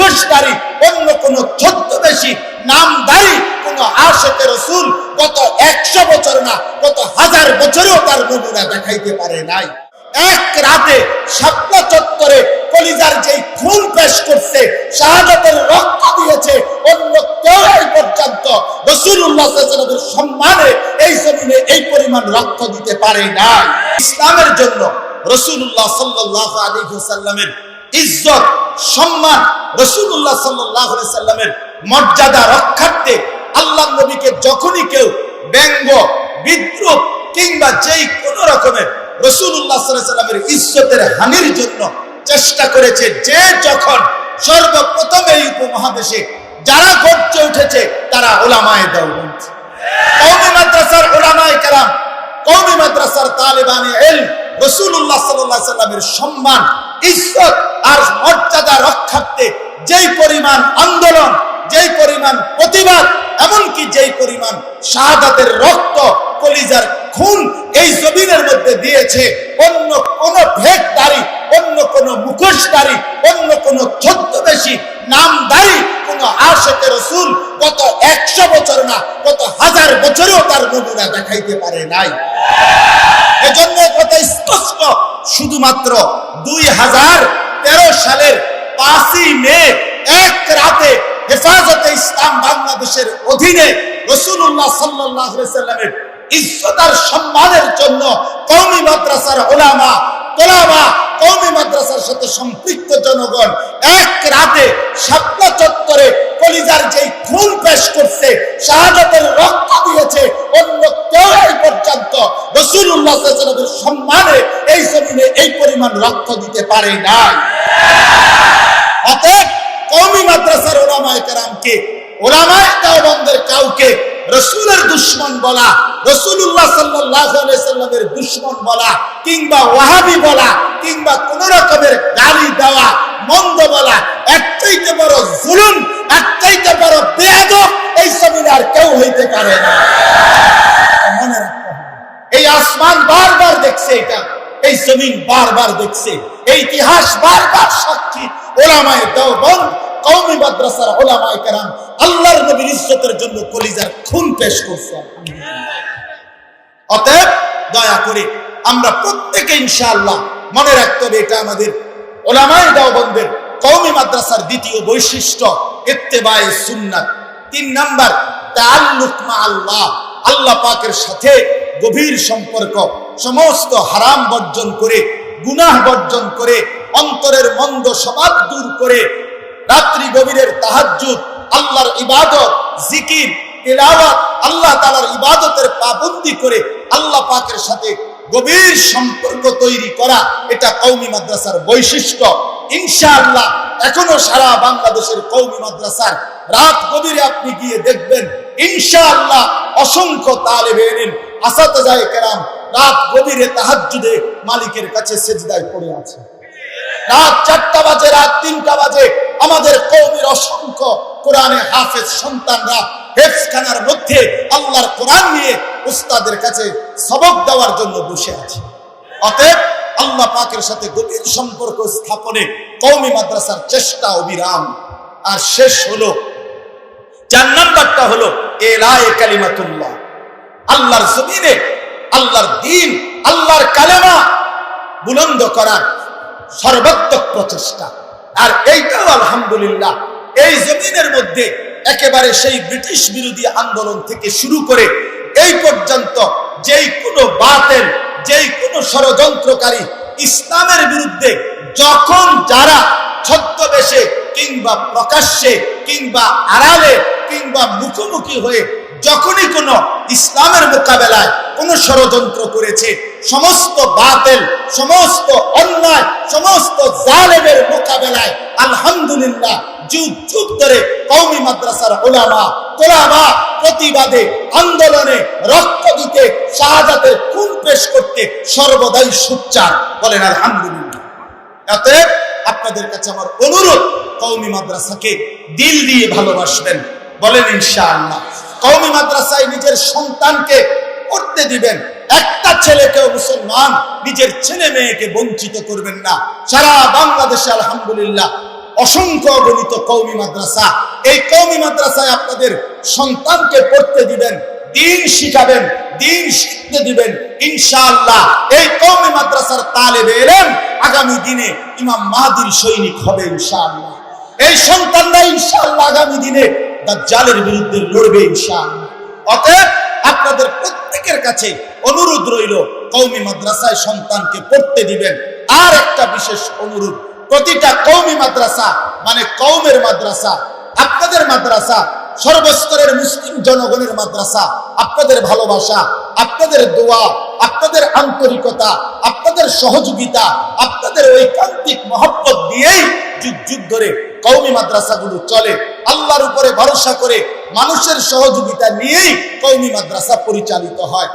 মুখোশধারী অন্য কোন ছদ্মবেশী, নামধারী কোন আশেকের রসুল গত একশো বছর না, গত হাজার বছরেও তার নমুনা দেখাইতে পারে নাই। এক রাতে শাপলা চত্বরে কলিজার যেই খুন পেশ করছে, শাহাদাতের রক্ত দিয়েছে, অন্য কেউ এই পর্যন্ত রসুল্লাহ সম্মানে এই জমিনে এই পরিমাণ রক্ত দিতে পারে না ইসলামের জন্য রসুল্লাহ সাল্লাহ আলী সাল্লামের ইজ্জত, সম্মান রসুল্লাহ সাল্লাহ সাল্লামের মর্যাদা রক্ষার্থে আল্লাহ নবীকে যখনই কেউ ব্যঙ্গ, বিদ্রুপ কিংবা যেই কোন রকমের রসুল্লাহ সাল্লামের ইজ্জতের হানির জন্য চেষ্টা করেছে, যে যখন সর্বপ্রথম এই উপমহাদেশে যারা গর্জে উঠেছে, তারা ওলামায় দেওবন্দ কৌমি মাদ্রাসার ওলামায় কালাম কৌমি মাদ্রাসার তালেবানে এল রসুল্লাহ সাল্লাহ সাল্লামের সম্মান, ইজ্জত আর মর্যাদা রক্ষার্থে যেই পরিমাণ আন্দোলন, যেই পরিমাণ প্রতিবাদ, এমনকি যেই পরিমাণ শাহাদাতের রক্ত কলিজার খুন এই জমিনের মধ্যে দিয়েছে, অন্য কোন ভেদদারি অন্য কোন মুখোশদারি অন্য কোন ছদ্মবেশী নামদারি কোন আশেকে রসুল গত একশো বছর না, গত হাজার বছরেও তার নমুনা দেখাইতে পারে নাই। এজন্য কথা স্পষ্ট? শুধুমাত্র দুই হাজার তেরো সালের পাঁচই মে, এক রাতে হেফাজতে ইসলাম বাংলাদেশের অধীনে রসুল্লাহ সাল্লাহ সাল্লামের ইজ্জতার সম্মানের জন্য কৌমি মাদ্রাসার ওলামা তোলামা কৌমি মাদ্রাসার সাথে সম্পৃক্ত জনগণ এক রাতে শাপলা চত্বরে কলিজার যেই খুন পেশ করছে, শাহাদাতের রসুল্লাহ সম্মানে এই জমিনে এই পরিমাণ রক্ত দিতে পারে না অতএব কৌমি মাদ্রাসার ওলামায় কেরামকে ওলামায় কাউকে রসুলের দুশ্মন বলা রসুল্লাহ সাল্লামের দুশ্মন বলা, কিংবা ওয়াহাবি বলা, কিংবা কোন রকমের গালি দেওয়া, মন্দ বলা একটাইতে বড় জুলুম একটাইতে বড় বেদ এই আর কেউ হইতে পারে না মনে রাখতে হবে এই আসমান বারবার দেখছে এটা, এই জমিন বারবার দেখছে, এই ইতিহাস বারবার সাক্ষী, ওলামায় দেওবন্দ কৌমি মাদ্রাসার ওলামায় কেরাম, আল্লাহর নবীর ইজ্জতের জন্য কলিজার খুন পেশ করছে। অতএব দয়া করে আমরা প্রত্যেকে ইনশাআল্লাহ মনে রাখতে হবে, এটা আমাদের ওলামায় দেওবন্দের কৌমি মাদ্রাসার দ্বিতীয় বৈশিষ্ট্য, ইত্তেবায়ে সুন্নাত। তিন নাম্বার, তাআল্লুক মা আল্লাহ আল্লাহ পাকের সাথে গভীর সম্পর্ক, সমস্ত হারাম বর্জন করে, গুনাহ বর্জন করে, অন্তরের মন্দ স্বভাব দূর করে, রাত্রি গভীরের তাহাজ্জুদ, আল্লাহর ইবাদত, জিকির, তেলাওয়াত, আল্লাহ তাআলার ইবাদতের পাবন্দি করে আল্লাহ পাকের সাথে গভীর সম্পর্ক তৈরি করা, এটা কৌমি মাদ্রাসার বৈশিষ্ট্য। ইনশাআল্লাহ এখনও সারা বাংলাদেশের কৌমি মাদ্রাসার রাত গভীরে আপনি গিয়ে দেখবেন, ইনশাআল্লাহ অসংখ্য তালেবে এলেন আসাতে যায় কেরাম, রাত গভীরে তাহাজ্জুদে মালিকের কাছে সেজদায় পড়ে আছে। রাত চারটা বাজে, রাত তিনটা বাজে, আমাদের কৌমের অসংখ্য কোরআনে হাফেজ সন্তানরা হেফখানার মধ্যে আল্লাহর কোরআন নিয়ে উস্তাদের কাছে সবক দেওয়ার জন্য বসে আছে। অতএব আল্লাহ পাকের সাথে গভীর সম্পর্ক স্থাপনে কৌমি মাদ্রাসার চেষ্টা অবিরাম। আর শেষ হলো চার নাম্বারটা হলো এলায়ে কালিমাতুল্লাহ। আল্লাহর জমিনে, আল্লাহর দিন, আল্লাহর কালেমা বুলন্দ করার সর্বাত্মক প্রচেষ্টা। আর এইটাও আলহামদুলিল্লাহ, এই জমিনের মধ্যে একেবারে সেই ব্রিটিশ বিরোধী আন্দোলন থেকে শুরু করে এই পর্যন্ত যেই কোনো বাতেল, যেই কোনো ষড়যন্ত্রকারী ইসলামের বিরুদ্ধে যখন যারা ছদ্মবেশে কিংবা প্রকাশ্যে কিংবা আড়ালে কিংবা মুখোমুখি হয়ে যখনই কোনো ইসলামের মোকাবেলায় কোনো ষড়যন্ত্র করেছে, সমস্ত বাতেল, সমস্ত অন্যায়, সমস্ত জালেমের মোকাবেলায় আলহামদুলিল্লাহ যুগ যুগ ধরে কৌমি মাদ্রাসার ওলামা, তোলামা প্রতিবাদে, আন্দোলনে রক্ত দিতে, শাহাদাতের খুন পেশ করতে সর্বদাই সুচ্চার বলেন আলহামদুলিল্লাহ। অতএব আপনাদের কাছে আমার অনুরোধ কৌমি মাদ্রাসাকে দিল দিয়ে ভালোবাসবেন বলেন ইনশাআল্লাহ। কৌমি মাদ্রাসায় নিজের সন্তানকে পড়তে দিবেন। একটা ছেলেকেও মুসলমান নিজের ছেলে মেয়েকে বঞ্চিত করবেন না। সারা বাংলাদেশে আলহামদুলিল্লাহ অসংখ্য গণিত কৌমি মাদ্রাসা এই কৌমি মাদ্রাসায় আপনাদের সন্তানকে পড়তে দিবেন, দিন শিখাবেন, দিন শিখতে দিবেন। ইনশাআল্লাহ এই কৌমি মাদ্রাসার তালে এলেন আগামী দিনে ইমাম মাহাদির সৈনিক হবে ইনশাআল্লাহ। এই সন্তানরা ইনশাআল্লাহ আগামী দিনে দাজ্জালের বিরুদ্ধে লড়বে ইনশাআল্লাহ। অতএব আপনাদের প্রত্যেকের কাছে অনুরোধ রইল কৌমি মাদ্রাসায় সন্তানকে পড়তে দিবেন। আর একটা বিশেষ অনুরোধ, প্রতিটা কৌমি মাদ্রাসা মানে কৌমের মাদ্রাসা, আপনাদের মাদ্রাসা, সর্বস্তরের মুসলিম জনগণের মাদ্রাসা, আপনাদের ভালোবাসা, আপনাদের দোয়া, আপনাদের আন্তরিকতা, আপনাদের সহযোগিতা, আপনাদের ঐকান্তিক মহব্বত দিয়েই যুগ যুগ ধরে কৌমি মাদ্রাসাগুলো চলে। আল্লাহর উপরে ভরসা করে মানুষের সহযোগিতা নিয়েই কৌমি মাদ্রাসা পরিচালিত হয়।